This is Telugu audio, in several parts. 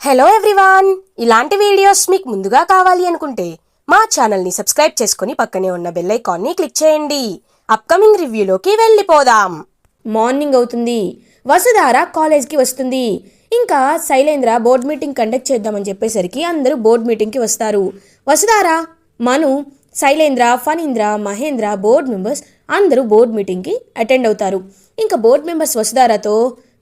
హలో ఎవ్రీవాన్ ఇలాంటి వీడియోస్ మీకు ముందుగా కావాలి అనుకుంటే మా ఛానల్ని సబ్స్క్రైబ్ చేసుకుని పక్కనే ఉన్న బెల్ ఐకాన్ని క్లిక్ చేయండి. అప్కమింగ్ రివ్యూలోకి వెళ్ళిపోదాం. మార్నింగ్ అవుతుంది. వసుధార కాలేజ్కి వస్తుంది. ఇంకా శైలేంద్ర బోర్డ్ మీటింగ్ కండక్ట్ చేద్దామని చెప్పేసరికి అందరూ బోర్డ్ మీటింగ్కి వస్తారు. వసుధార మను శైలేంద్ర ఫణీంద్ర మహేంద్ర బోర్డ్ మెంబర్స్ అందరూ బోర్డ్ మీటింగ్కి అటెండ్ అవుతారు. ఇంకా బోర్డ్ మెంబర్స్ వసుధారతో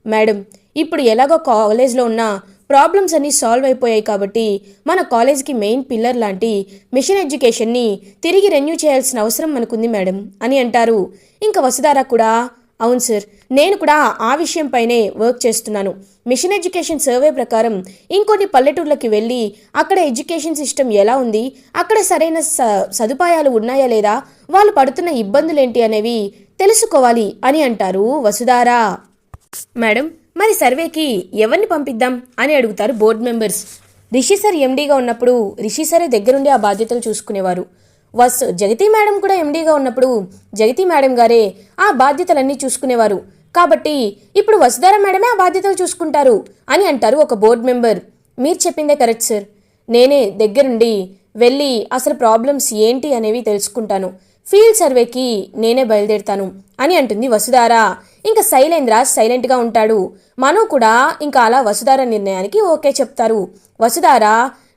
మేడం ఇప్పుడు ఎలాగో కాలేజ్లో ఉన్న ప్రాబ్లమ్స్ అన్నీ సాల్వ్ అయిపోయాయి కాబట్టి మన కాలేజ్కి మెయిన్ పిల్లర్ లాంటి మిషన్ ఎడ్యుకేషన్ని తిరిగి రెన్యూ చేయాల్సిన అవసరం మనకుంది మేడం అని అంటారు. ఇంకా వసుధారా కూడా అవును సార్ నేను కూడా ఆ విషయంపైనే వర్క్ చేస్తున్నాను. మిషన్ ఎడ్యుకేషన్ సర్వే ప్రకారం ఇంకొన్ని పల్లెటూర్లకి వెళ్ళి అక్కడ ఎడ్యుకేషన్ సిస్టమ్ ఎలా ఉంది అక్కడ సరైన స సదుపాయాలు ఉన్నాయా లేదా వాళ్ళు పడుతున్న ఇబ్బందులు ఏంటి అనేవి తెలుసుకోవాలి అని అంటారు వసుధారా. మేడం మరి సర్వేకి ఎవరిని పంపిద్దాం అని అడుగుతారు బోర్డు మెంబర్స్. రిషి సార్ ఎండీగా ఉన్నప్పుడు రిషి సరే దగ్గరుండి ఆ బాధ్యతలు చూసుకునేవారు. వస్ జగతి మేడం కూడా ఎండీగా ఉన్నప్పుడు జగతి మేడం గారే ఆ బాధ్యతలన్నీ చూసుకునేవారు. కాబట్టి ఇప్పుడు వసుధార మేడమే ఆ బాధ్యతలు చూసుకుంటారు అని అంటారు ఒక బోర్డు మెంబర్. మీరు చెప్పిందే కరెక్ట్ సార్. నేనే దగ్గరుండి వెళ్ళి అసలు ప్రాబ్లమ్స్ ఏంటి అనేవి తెలుసుకుంటాను. ఫీల్డ్ సర్వేకి నేనే బయలుదేరుతాను అని అంటుంది వసుధార. ఇంకా శైలేంద్ర సైలెంట్గా ఉంటాడు. మను కూడా ఇంకా అలా వసుధార నిర్ణయానికి ఓకే చెప్తారు. వసుధార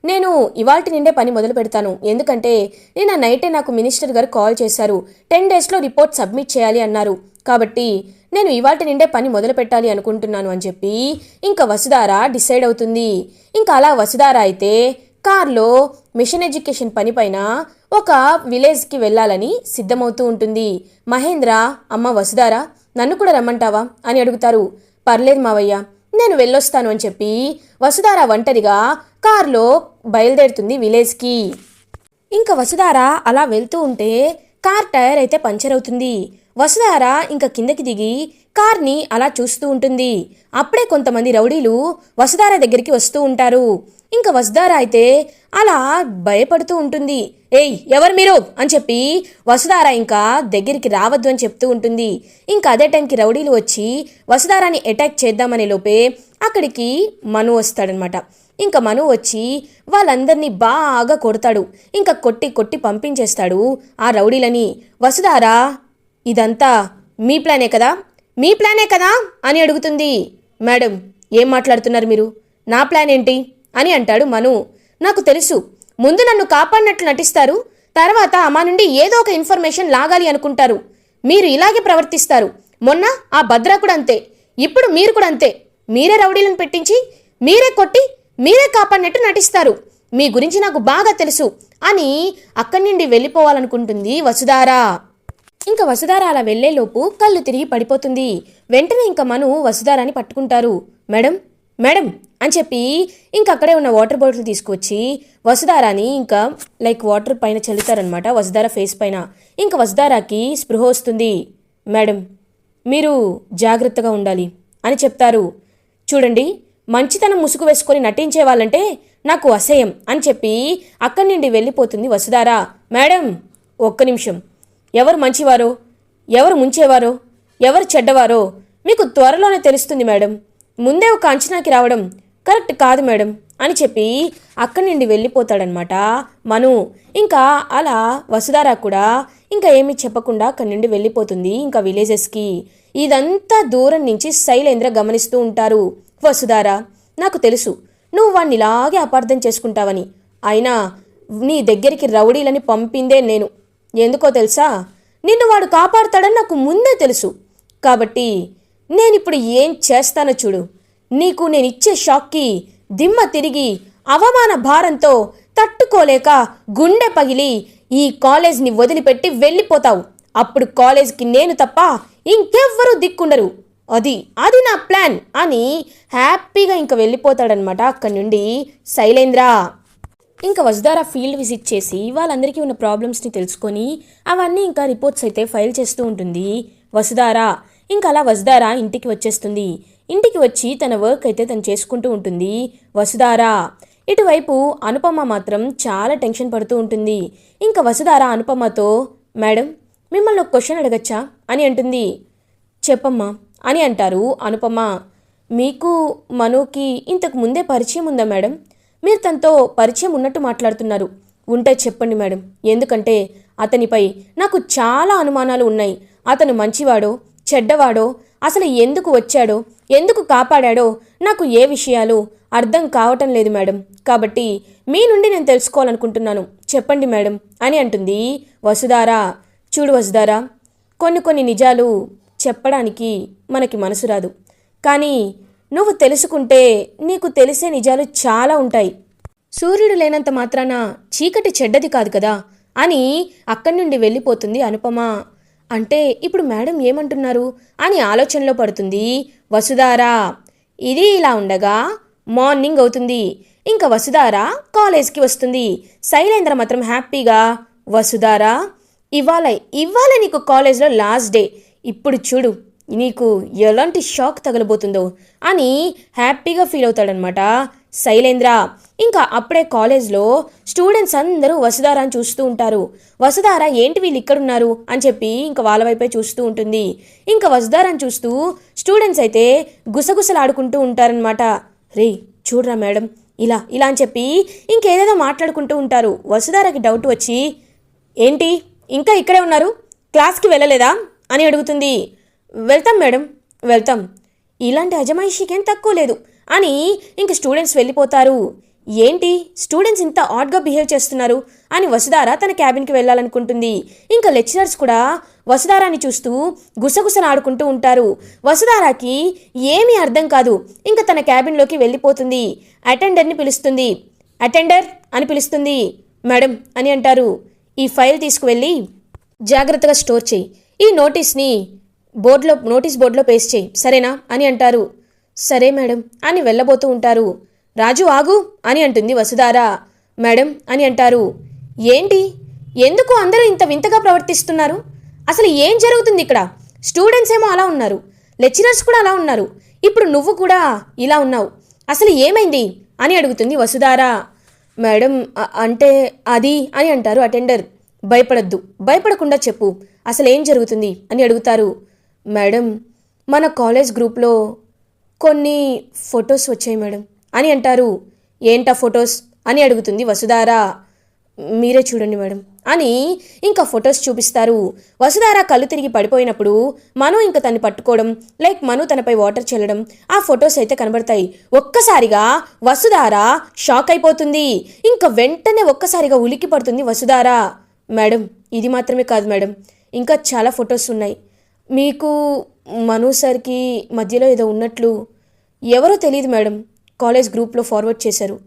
నేను ఇవాల్టి నిండే పని మొదలు పెడతాను. ఎందుకంటే నిన్న నైటే నాకు మినిస్టర్ గారు కాల్ చేశారు. టెన్ డేస్లో రిపోర్ట్ సబ్మిట్ చేయాలి అన్నారు. కాబట్టి నేను ఇవాటి నిండే పని మొదలు పెట్టాలి అనుకుంటున్నాను అని చెప్పి ఇంకా వసుధార డిసైడ్ అవుతుంది. ఇంకా అలా వసుధార అయితే కార్లో మిషన్ ఎడ్యుకేషన్ పనిపైన ఒక విలేజ్కి వెళ్ళాలని సిద్ధమవుతూ ఉంటుంది. మహేంద్ర అమ్మ వసుధారా నన్ను కూడా రమ్మంటావా? అని అడుగుతారు. పర్లేదు మావయ్య నేను వెళ్ళొస్తాను అని చెప్పి వసుధార ఒంటరిగా కారులో బయలుదేరుతుంది విలేజ్కి ఇంకా వసుధార అలా వెళ్తూ ఉంటే కార్ టైర్ అయితే పంచర్ అవుతుంది. వసుధార ఇంకా కిందకి దిగి కార్ని అలా చూస్తూ ఉంటుంది. అప్పుడే కొంతమంది రౌడీలు వసుధార దగ్గరికి వస్తూ ఉంటారు. ఇంకా వసుధార అయితే అలా భయపడుతూ ఉంటుంది. ఏయ్ ఎవరు మీరు? అని చెప్పి వసుధార ఇంకా దగ్గరికి రావద్దు అని చెప్తూ ఉంటుంది. ఇంకా అదే టైంకి రౌడీలు వచ్చి వసుధారాని అటాక్ చేద్దామనే లోపే అక్కడికి మను వస్తాడనమాట. ఇంకా మను వచ్చి వాళ్ళందరినీ బాగా కొడతాడు. ఇంకా కొట్టి కొట్టి పంపించేస్తాడు ఆ రౌడీలని. వసుదారా ఇదంతా మీ ప్లానే కదా? మీ ప్లానే కదా? అని అడుగుతుంది. మేడం ఏం మాట్లాడుతున్నారు మీరు? నా ప్లాన్ ఏంటి? అని అంటాడు మను. నాకు తెలుసు. ముందు నన్ను కాపాడినట్లు నటిస్తారు. తర్వాత మా నుండి ఏదో ఒక ఇన్ఫర్మేషన్ లాగాలి అనుకుంటారు. మీరు ఇలాగే ప్రవర్తిస్తారు. మొన్న ఆ భద్ర కూడా అంతే. ఇప్పుడు మీరు కూడా అంతే. మీరే రౌడీలను పెట్టించి మీరే కొట్టి మీరే కాపాడినట్టు నటిస్తారు. మీ గురించి నాకు బాగా తెలుసు అని అక్కడి నుండి వెళ్ళిపోవాలనుకుంటుంది వసుధారా. ఇంకా వసుధార అలా వెళ్ళేలోపు కళ్ళు తిరిగి పడిపోతుంది. వెంటనే ఇంకా మను వసుధారాని పట్టుకుంటారు. మేడం మేడం అని చెప్పి ఇంక అక్కడే ఉన్న వాటర్ బాటిల్ తీసుకొచ్చి వసుధారాని ఇంకా లైక్ వాటర్ పైన చల్లుతారనమాట వసుధార ఫేస్ పైన. ఇంకా వసుధారాకి స్పృహ వస్తుంది. మేడం మీరు జాగ్రత్తగా ఉండాలి అని చెప్తారు. చూడండి మంచితనం ముసుగు వేసుకొని నటించే వాళ్ళంటే నాకు అసహ్యం అని చెప్పి అక్కడి నుండి వెళ్ళిపోతుంది వసుధార. మేడం ఒక్క నిమిషం. ఎవరు మంచివారో? ఎవరు ముంచేవారో? ఎవరు చెడ్డవారో? మీకు త్వరలోనే తెలుస్తుంది మేడం. ముందే ఒక అంచనాకి రావడం కరెక్ట్ కాదు మేడం అని చెప్పి అక్కడి నుండి వెళ్ళిపోతాడనమాట మను. ఇంకా అలా వసుధార కూడా ఇంకా ఏమీ చెప్పకుండా అక్కడి నుండి వెళ్ళిపోతుంది ఇంకా విలేజెస్కి. ఇదంతా దూరం నుంచి శైలేంద్ర గమనిస్తూ ఉంటారు. వసుధార నాకు తెలుసు నువ్వు వాణ్ణి ఇలాగే అపార్థం చేసుకుంటావని. అయినా నీ దగ్గరికి రౌడీలని పంపిందే నేను. ఎందుకో తెలుసా? నిన్ను వాడు కాపాడుతాడని నాకు ముందే తెలుసు. కాబట్టి నేనిప్పుడు ఏం చేస్తానో చూడు. నీకు నేను ఇచ్చే షాక్కి దిమ్మ తిరిగి అవమాన భారంతో తట్టుకోలేక గుండె పగిలి ఈ కాలేజ్ని వదిలిపెట్టి వెళ్ళిపోతావు. అప్పుడు కాలేజ్కి నేను తప్ప ఇంకెవ్వరూ దిక్కుండరు. అది అది నా ప్లాన్ అని హ్యాపీగా ఇంక వెళ్ళిపోతాడనమాట అక్కడి నుండి శైలేంద్ర. ఇంకా వసుదారా ఫీల్డ్ విజిట్ చేసి వాళ్ళందరికీ ఉన్న ప్రాబ్లమ్స్ని తెలుసుకొని అవన్నీ ఇంకా రిపోర్ట్స్ అయితే ఫైల్ చేస్తూ ఉంటుంది. వసుదారా ఇంకా అలా వసుధార ఇంటికి వచ్చేస్తుంది. ఇంటికి వచ్చి తన వర్క్ అయితే తను చేసుకుంటూ ఉంటుంది. వసుధార! ఇటువైపు అనుపమ మాత్రం చాలా టెన్షన్ పడుతూ ఉంటుంది. ఇంకా వసుధార అనుపమతో మేడం మిమ్మల్ని ఒక క్వశ్చన్ అడగచ్చా? అని అంటుంది. చెప్పమ్మా అని అంటారు అనుపమ. మీకు మనోకి ఇంతకు ముందే పరిచయం ఉందా మేడం? మీరు తనతో పరిచయం ఉన్నట్టు మాట్లాడుతున్నారు. ఉంటే చెప్పండి మేడం. ఎందుకంటే అతనిపై నాకు చాలా అనుమానాలు ఉన్నాయి. అతను మంచివాడో చెడ్డవాడో? అసలు ఎందుకు వచ్చాడో? ఎందుకు కాపాడాడో? నాకు ఏ విషయాలు అర్థం కావటం లేదు మేడం. కాబట్టి మీ నుండి నేను తెలుసుకోవాలనుకుంటున్నాను. చెప్పండి మేడం అని అంటుంది. వసుధారా? చూడు వసుధారా కొన్ని కొన్ని నిజాలు చెప్పడానికి మనకి మనసు రాదు. కానీ నువ్వు తెలుసుకుంటే నీకు తెలిసే నిజాలు చాలా ఉంటాయి. సూర్యుడు లేనంత మాత్రాన చీకటి చెడ్డది కాదు కదా అని అక్కడి నుండి వెళ్ళిపోతుంది అనుపమ. అంటే ఇప్పుడు మేడం ఏమంటున్నారు? అని ఆలోచనలో పడుతుంది. వసుధారా ఇది ఇలా ఉండగా మార్నింగ్ అవుతుంది. ఇంకా వసుధార కాలేజ్కి వస్తుంది. శైలేంద్ర మాత్రం హ్యాపీగా వసుధారా ఇవాళ ఇవాళ నీకు కాలేజ్లో లాస్ట్ డే. ఇప్పుడు చూడు నీకు ఎలాంటి షాక్ తగలబోతుందో అని హ్యాపీగా ఫీల్ అవుతాడనమాట శైలేంద్ర ఇంకా అప్పుడే కాలేజ్లో స్టూడెంట్స్ అందరూ వసుధారాని చూస్తూ ఉంటారు. వసుధార ఏంటి వీళ్ళు ఇక్కడున్నారు? అని చెప్పి ఇంకా వాళ్ళ వైపే చూస్తూ ఉంటుంది. ఇంకా వసుధారాని చూస్తూ స్టూడెంట్స్ అయితే గుసగుసలాడుకుంటూ ఉంటారనమాట రే చూడరా మేడం ఇలా ఇలా అని చెప్పి ఇంకేదేదో మాట్లాడుకుంటూ ఉంటారు. వసుధారకి డౌట్ వచ్చి ఏంటి ఇంకా ఇక్కడే ఉన్నారు? క్లాస్కి వెళ్ళలేదా? అని అడుగుతుంది. వెళ్తాం మేడం వెళ్తాం. ఇలాంటి అజమాయిషీకేం తక్కువ లేదు. అని ఇంక స్టూడెంట్స్ వెళ్ళిపోతారు. ఏంటి? స్టూడెంట్స్ ఇంత ఆడ్గా బిహేవ్ చేస్తున్నారు అని వసుధార తన క్యాబిన్కి వెళ్ళాలనుకుంటుంది. ఇంకా లెక్చరర్స్ కూడా వసుధారాని చూస్తూ గుసగుసలాడుకుంటూ ఉంటారు. వసుధారాకి ఏమీ అర్థం కాదు. ఇంకా తన క్యాబిన్లోకి వెళ్ళిపోతుంది. అటెండర్ని పిలుస్తుంది. అటెండర్ అని పిలుస్తుంది. మేడం అని అంటారు. ఈ ఫైల్ తీసుకువెళ్ళి జాగ్రత్తగా స్టోర్ చేయి. ఈ నోటీస్ని బోర్డులో నోటీస్ బోర్డులో పేస్ట్ చేయి. సరేనా? అని అంటారు. సరే మేడం అని వెళ్ళబోతూ ఉంటారు. రాజు ఆగు అని అంటుంది వసుధార. మేడం అని అంటారు. ఏంటి? ఎందుకు అందరూ ఇంత వింతగా ప్రవర్తిస్తున్నారు? అసలు ఏం జరుగుతుంది ఇక్కడ? స్టూడెంట్స్ ఏమో అలా ఉన్నారు. లెక్చరర్స్ కూడా అలా ఉన్నారు. ఇప్పుడు నువ్వు కూడా ఇలా ఉన్నావు. అసలు ఏమైంది? అని అడుగుతుంది వసుధార. మేడం అంటే అది అని అంటారు అటెండర్. భయపడద్దు భయపడకుండా చెప్పు. అసలు ఏం జరుగుతుంది? అని అడుగుతారు. మేడం మన కాలేజ్ గ్రూప్లో కొన్ని ఫొటోస్ వచ్చాయి మేడం. అని అంటారు. ఏంటా ఫొటోస్? అని అడుగుతుంది వసుధార. మీరే చూడండి మేడం. అని ఇంకా ఫొటోస్ చూపిస్తారు. వసుధార కళ్ళు తిరిగి పడిపోయినప్పుడు మను ఇంకా తన్ని పట్టుకోవడం లైక్ మను తనపై వాటర్ చల్లడం ఆ ఫొటోస్ అయితే కనబడతాయి. ఒక్కసారిగా వసుధార షాక్ అయిపోతుంది. ఇంకా వెంటనే ఒక్కసారిగా ఉలికి పడుతుంది వసుధార. మేడం ఇది మాత్రమే కాదు మేడం. ఇంకా చాలా ఫొటోస్ ఉన్నాయి. మీకు మను సార్కి మధ్యలో ఏదో ఉన్నట్లు ఎవరో తెలియదు మేడం. కాలేజ్ గ్రూప్లో ఫార్వర్డ్ చేశారు.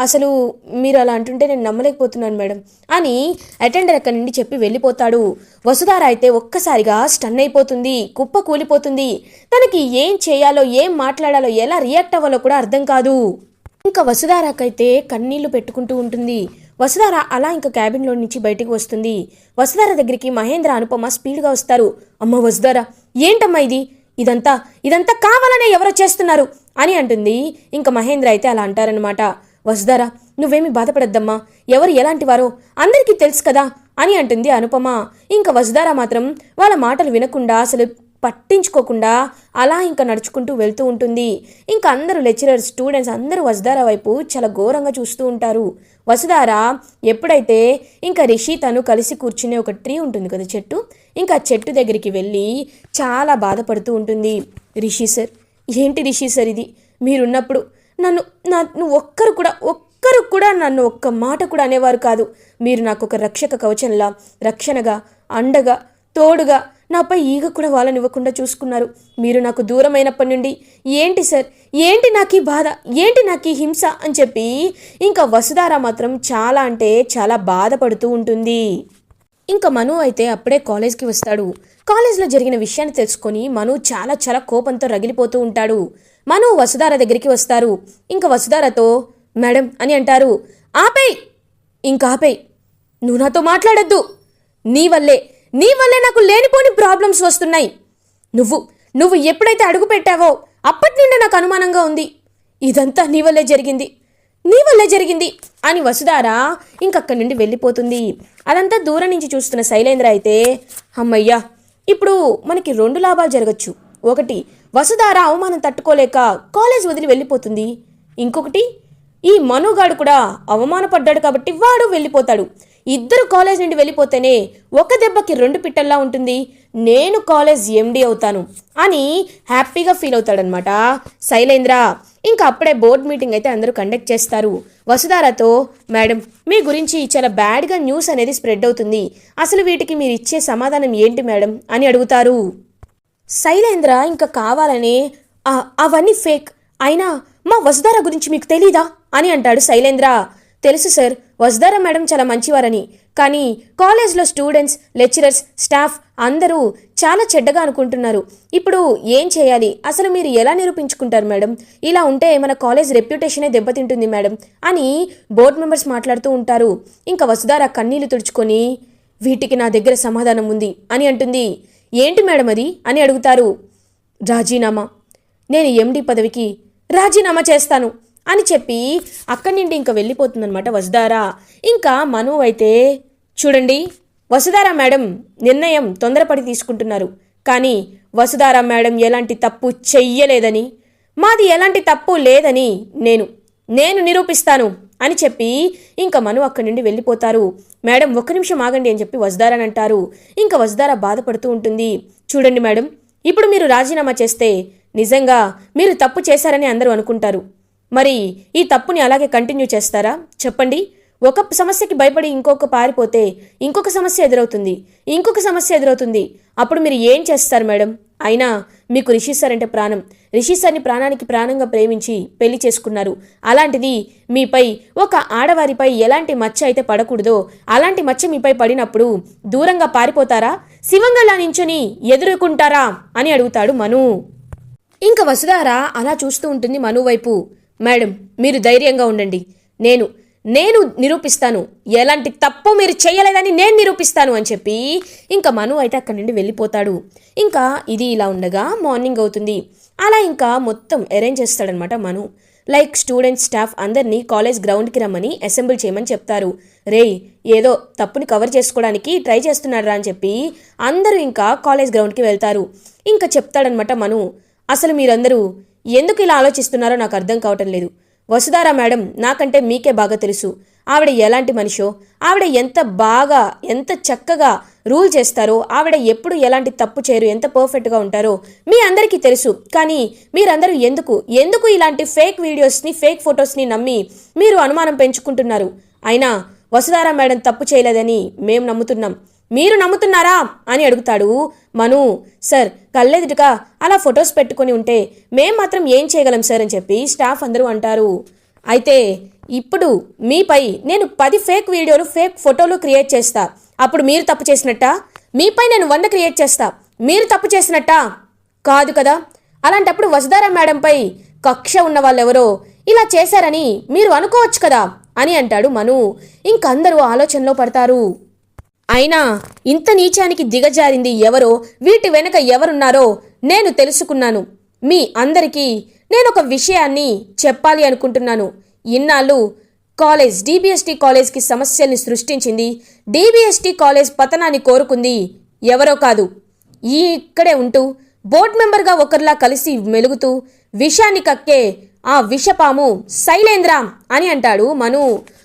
అసలు మీరు అలా అంటుంటే నేను నమ్మలేకపోతున్నాను మేడం. అని అటెండర్ అక్కడి నుండి చెప్పి వెళ్ళిపోతాడు. వసుధార అయితే ఒక్కసారిగా స్టన్ అయిపోతుంది కుప్ప కూలిపోతుంది. తనకి ఏం చేయాలో ఏం మాట్లాడాలో ఎలా రియాక్ట్ అవ్వాలో కూడా అర్థం కాదు. ఇంకా వసుధారకైతే కన్నీళ్ళు పెట్టుకుంటూ ఉంటుంది. వసుధార అలా ఇంకా క్యాబిన్లో నుంచి బయటికి వస్తుంది. వసుధార దగ్గరికి మహేంద్ర అనుపమ స్పీడ్గా వస్తారు. అమ్మ వసుధార ఏంటమ్మా ఇది? ఇదంతా ఇదంతా కావాలనే ఎవరో చేస్తున్నారు అని అంటుంది. ఇంకా మహేంద్ర అయితే అలా అంటారనమాట వసుధారా నువ్వేమి బాధపడద్దమ్మా. ఎవరు ఎలాంటి వారో అందరికీ తెలుసు కదా అని అంటుంది అనుపమ. ఇంకా వసుధారా మాత్రం వాళ్ళ మాటలు వినకుండా అసలు పట్టించుకోకుండా అలా ఇంకా నడుచుకుంటూ వెళ్తూ ఉంటుంది. ఇంకా అందరూ లెక్చరర్స్ స్టూడెంట్స్ అందరూ వసుధార వైపు చాలా ఘోరంగా చూస్తూ ఉంటారు. వసుధార ఎప్పుడైతే ఇంకా రిషి తను కలిసి కూర్చునే ఒక ట్రీ ఉంటుంది కదా చెట్టు ఇంకా చెట్టు దగ్గరికి వెళ్ళి చాలా బాధపడుతూ ఉంటుంది. రిషి సార్ ఏంటి రిషి సార్ ఇది? మీరున్నప్పుడు నన్ను నన్ను ఒక్కరు కూడా ఒక్కరు కూడా నన్ను ఒక్క మాట కూడా అనేవారు కాదు. మీరు నాకు ఒక రక్షక కవచంలా రక్షణగా అండగా తోడుగా నాపై ఈగ కూడా వాళ్ళనివ్వకుండా చూసుకున్నారు. మీరు నాకు దూరమైనప్పటి నుండి ఏంటి సార్? ఏంటి నాకు ఈ బాధ? ఏంటి నాకు ఈ హింస? అని చెప్పి ఇంకా వసుధార మాత్రం చాలా అంటే చాలా బాధపడుతూ ఉంటుంది. ఇంకా మను అయితే అప్పుడే కాలేజ్కి వస్తాడు. కాలేజ్లో జరిగిన విషయాన్ని తెలుసుకొని మను చాలా చాలా కోపంతో రగిలిపోతూ ఉంటాడు. మను వసుధార దగ్గరికి వస్తారు. ఇంకా వసుధారతో మేడం అని అంటారు. ఆపేయ్! ఇంకా ఆపేయ్! నువ్వు నాతో మాట్లాడొద్దు! నీ వల్లే! నీ వల్లే నాకు లేనిపోని ప్రాబ్లమ్స్ వస్తున్నాయి. నువ్వు నువ్వు ఎప్పుడైతే అడుగు పెట్టావో అప్పటి నుండే నాకు అనుమానంగా ఉంది. ఇదంతా నీ వల్లే జరిగింది. నీ వల్లే జరిగింది అని వసుధార ఇంకక్కడి నుండి వెళ్ళిపోతుంది. అదంతా దూరం నుంచి చూస్తున్న శైలేంద్ర అయితే అమ్మయ్యా ఇప్పుడు మనకి రెండు లాభాలు జరగచ్చు. ఒకటి వసుధార అవమానం తట్టుకోలేక కాలేజ్ వదిలి వెళ్ళిపోతుంది. ఇంకొకటి ఈ మనుగాడు కూడా అవమానపడ్డాడు కాబట్టి వాడు వెళ్ళిపోతాడు. ఇద్దరు కాలేజ్ నుండి వెళ్ళిపోతేనే ఒక దెబ్బకి రెండు పిట్టల్లా ఉంటుంది. నేను కాలేజ్ ఎండి అవుతాను అని హ్యాపీగా ఫీల్ అవుతాడనమాట శైలేంద్ర ఇంకా అప్పుడే బోర్డ్ మీటింగ్ అయితే అందరూ కండక్ట్ చేస్తారు. వసుధారతో మేడం మీ గురించి చాలా బ్యాడ్గా న్యూస్ అనేది స్ప్రెడ్ అవుతుంది. అసలు వీటికి మీరు ఇచ్చే సమాధానం ఏంటి మేడం? అని అడుగుతారు. శైలేంద్ర ఇంకా కావాలని అవన్నీ ఫేక్. అయినా మా వసుధార గురించి మీకు తెలీదా? అని అంటాడు శైలేంద్ర తెలుసు సార్. వసుధార మేడం చాలా మంచివారని. కానీ కాలేజ్లో స్టూడెంట్స్ లెక్చరర్స్ స్టాఫ్ అందరూ చాలా చెడ్డగా అనుకుంటున్నారు. ఇప్పుడు ఏం చేయాలి? అసలు మీరు ఎలా నిరూపించుకుంటారు మేడం? ఇలా ఉంటే మన కాలేజ్ రెప్యుటేషనే దెబ్బతింటుంది మేడం అని బోర్డు మెంబర్స్ మాట్లాడుతూ ఉంటారు. ఇంకా వసుధార కన్నీళ్ళు తుడుచుకొని వీటికి నా దగ్గర సమాధానం ఉంది అని అంటుంది. ఏంటి మేడం అది? అని అడుగుతారు. రాజీనామా. నేను ఎండి పదవికి రాజీనామా చేస్తాను. అని చెప్పి అక్కడి నుండి ఇంకా వెళ్ళిపోతుందనమాట వసుధారా. ఇంకా మను అయితే చూడండి వసుధారా మేడం నిర్ణయం తొందరపడి తీసుకుంటున్నారు. కానీ వసుధారా మేడం ఎలాంటి తప్పు చెయ్యలేదని మాది ఎలాంటి తప్పు లేదని నేను నేను నిరూపిస్తాను అని చెప్పి ఇంకా మను అక్కడి నుండి వెళ్ళిపోతారు. మేడం ఒక్క నిమిషం ఆగండి అని చెప్పి వసుధారని అంటారు. ఇంకా వసుధార బాధపడుతూ ఉంటుంది. చూడండి మేడం ఇప్పుడు మీరు రాజీనామా చేస్తే నిజంగా మీరు తప్పు చేశారని అందరూ అనుకుంటారు. మరి ఈ తప్పుని అలాగే కంటిన్యూ చేస్తారా? చెప్పండి. ఒక సమస్యకి భయపడి ఇంకొక పారిపోతే ఇంకొక సమస్య ఎదురవుతుంది. ఇంకొక సమస్య ఎదురవుతుంది. అప్పుడు మీరు ఏం చేస్తారు మేడం? అయినా మీకు రిషి సార్ అంటే ప్రాణం. రిషి సార్ని ప్రాణానికి ప్రాణంగా ప్రేమించి పెళ్ళి చేసుకున్నారు. అలాంటిది మీపై ఒక ఆడవారిపై ఎలాంటి మచ్చ అయితే పడకూడదో అలాంటి మచ్చ మీపై పడినప్పుడు దూరంగా పారిపోతారా? శివంగలా నించుని ఎదుర్కొంటారా? అని అడుగుతాడు మను. ఇంకా వసుధార అలా చూస్తూ ఉంటుంది మను వైపు మేడం మీరు ధైర్యంగా ఉండండి. నేను నేను నిరూపిస్తాను. ఎలాంటి తప్పు మీరు చేయలేదని నేను నిరూపిస్తాను అని చెప్పి ఇంకా మను అయితే అక్కడి నుండి వెళ్ళిపోతాడు. ఇంకా ఇది ఇలా ఉండగా మార్నింగ్ అవుతుంది. అలా ఇంకా మొత్తం అరేంజ్ చేస్తాడనమాట మను. లైక్ స్టూడెంట్స్ స్టాఫ్ అందరినీ కాలేజ్ గ్రౌండ్కి రమ్మని అసెంబ్ల్ చేయమని చెప్తారు. రేయ్ ఏదో తప్పుని కవర్ చేసుకోవడానికి ట్రై చేస్తున్నారా అని చెప్పి అందరూ ఇంకా కాలేజ్ గ్రౌండ్కి వెళ్తారు. ఇంకా చెప్తాడనమాట మను. అసలు మీరందరూ ఎందుకు ఇలా ఆలోచిస్తున్నారో నాకు అర్థం కావటం లేదు. వసుధారా మేడం నాకంటే మీకే బాగా తెలుసు. ఆవిడ ఎలాంటి మనిషో? ఆవిడ ఎంత బాగా ఎంత చక్కగా రూల్ చేస్తారో? ఆవిడ ఎప్పుడు ఎలాంటి తప్పు చేయరు? ఎంత పర్ఫెక్ట్గా ఉంటారో? మీ అందరికీ తెలుసు. కానీ మీరందరూ ఎందుకు? ఎందుకు ఇలాంటి ఫేక్ వీడియోస్ని ఫేక్ ఫొటోస్ని నమ్మి మీరు అనుమానం పెంచుకుంటున్నారు? అయినా వసుధారా మేడం తప్పు చేయలేదని మేము నమ్ముతున్నాం. మీరు నమ్ముతున్నారా? అని అడుగుతాడు మను. సార్ కళ్ళెదుటగా అలా ఫొటోస్ పెట్టుకొని ఉంటే మేం మాత్రం ఏం చేయగలం సార్ అని చెప్పి స్టాఫ్ అందరూ అంటారు. అయితే ఇప్పుడు మీపై నేను పది ఫేక్ వీడియోలు ఫేక్ ఫోటోలు క్రియేట్ చేస్తా. అప్పుడు మీరు తప్పు చేసినట్టా? మీపై నేను వంద క్రియేట్ చేస్తా. మీరు తప్పు చేసినట్టా? కాదు కదా. అలాంటప్పుడు వసుధారా మేడంపై కక్ష ఉన్న వాళ్ళెవరో ఇలా చేశారని మీరు అనుకోవచ్చు కదా అని అంటాడు మను. ఇంకందరూ ఆలోచనలో పడతారు. అయినా ఇంత నీచానికి దిగజారింది ఎవరో వీటి వెనక ఎవరున్నారో నేను తెలుసుకున్నాను. మీ అందరికీ నేనొక విషయాన్ని చెప్పాలి అనుకుంటున్నాను. ఇన్నాళ్ళు కాలేజ్ డీబీఎస్టీ కాలేజ్కి సమస్యల్ని సృష్టించింది. డీబీఎస్టీ కాలేజ్ పతనాన్ని కోరుకుంది ఎవరో కాదు. ఈ ఇక్కడే ఉంటూ బోర్డ్ మెంబర్గా ఒకరిలా కలిసి మెలుగుతూ విషాన్ని కక్కే ఆ విషపాము శైలేంద్ర అని అంటాడు మను.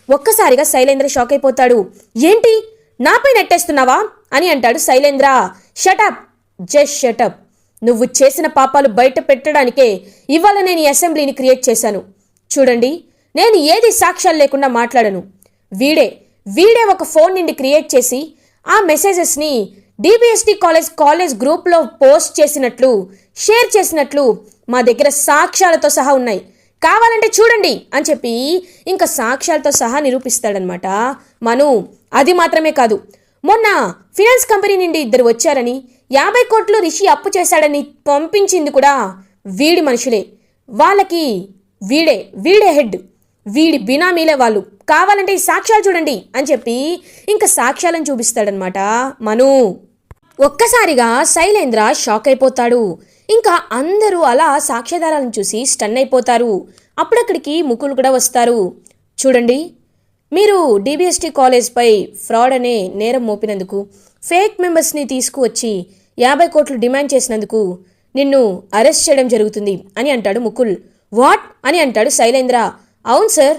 ఒక్కసారిగా శైలేంద్ర షాక్ అయిపోతాడు. ఏంటి? నాపై నెట్టేస్తున్నావా? అని అంటాడు శైలేంద్ర. షటప్ జస్ట్ షటప్ నువ్వు చేసిన పాపాలు బయట పెట్టడానికే ఇవాళ నేను ఈ అసెంబ్లీని క్రియేట్ చేశాను. చూడండి నేను ఏది సాక్ష్యాలు లేకుండా మాట్లాడను. వీడే వీడే ఒక ఫోన్ నుండి క్రియేట్ చేసి ఆ మెసేజెస్ని డిబిఎస్టీ కాలేజ్ కాలేజ్ గ్రూప్లో పోస్ట్ చేసినట్లు షేర్ చేసినట్లు మా దగ్గర సాక్ష్యాలతో సహా ఉన్నాయి. కావాలంటే చూడండి అని చెప్పి ఇంకా సాక్ష్యాలతో సహా నిరూపిస్తాడనమాట. మను అది మాత్రమే కాదు. మొన్న ఫినాన్స్ కంపెనీ నుండి ఇద్దరు వచ్చారని యాభై కోట్లు రిషి అప్పు చేశాడని పంపించింది కూడా వీడి మనుషులే. వాళ్ళకి వీడే వీడే హెడ్. వీడి బినామీలే వాళ్ళు. కావాలంటే ఈ సాక్ష్యాలు చూడండి అని చెప్పి ఇంకా సాక్ష్యాలను చూపిస్తాడనమాట మను. ఒక్కసారిగా శైలేంద్ర షాక్ అయిపోతాడు. ఇంకా అందరూ అలా సాక్ష్యాధారాలను చూసి స్టన్ అయిపోతారు. అప్పుడక్కడికి ముకులు కూడా వస్తారు. చూడండి. మీరు డిబిఎస్టీ కాలేజ్పై ఫ్రాడ్ అనే నేరం మోపినందుకు ఫేక్ మెంబర్స్ని తీసుకువచ్చి యాభై కోట్లు డిమాండ్ చేసినందుకు నిన్ను అరెస్ట్ చేయడం జరుగుతుంది అని అంటాడు ముకుల్. వాట్ అని అంటాడు శైలేంద్ర. అవును సార్.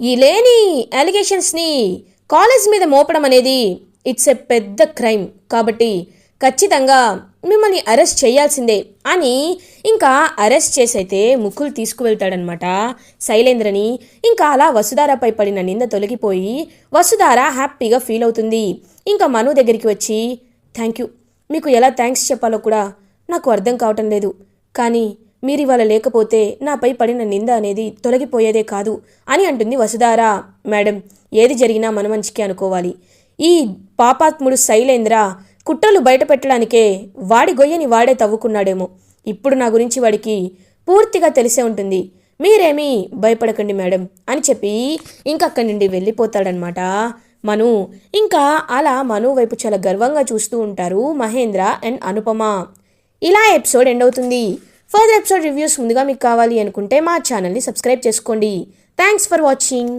ఈ లేని అలిగేషన్స్ని కాలేజ్ మీద మోపడం అనేది ఇట్స్ ఎ పెద్ద క్రైమ్ కాబట్టి ఖచ్చితంగా మిమ్మల్ని అరెస్ట్ చేయాల్సిందే. అని ఇంకా అరెస్ట్ చేసైతే ముక్కులు తీసుకువెళ్తాడనమాట శైలేంద్రని ఇంకా అలా వసుధారపై పడిన నింద తొలగిపోయి వసుధార హ్యాపీగా ఫీల్ అవుతుంది. ఇంకా మను దగ్గరికి వచ్చి థ్యాంక్ యూ. మీకు ఎలా థ్యాంక్స్ చెప్పాలో కూడా నాకు అర్థం కావటం లేదు. కానీ మీరు ఇవాళ లేకపోతే నాపై పడిన నింద అనేది తొలగిపోయేదే కాదు అని అంటుంది వసుధార. మేడం ఏది జరిగినా మన మంచికే అనుకోవాలి. ఈ పాపాత్ముడు శైలేంద్ర కుట్రలు బయట పెట్టడానికే వాడి గొయ్యని వాడే తవ్వుకున్నాడేమో. ఇప్పుడు నా గురించి వాడికి పూర్తిగా తెలిసే ఉంటుంది. మీరేమీ భయపడకండి మేడం అని చెప్పి ఇంకక్కడి నుండి వెళ్ళిపోతాడనమాట మను ఇంకా అలా మను వైపు చాలా గర్వంగా చూస్తూ ఉంటారు మహేంద్ర అండ్ అనుపమ. ఇలా ఎపిసోడ్ ఎండ్ అవుతుంది. ఫర్దర్ ఎపిసోడ్ రివ్యూస్ ముందుగా మీకు కావాలి అనుకుంటే మా ఛానల్ని సబ్స్క్రైబ్ చేసుకోండి. Thanks for watching.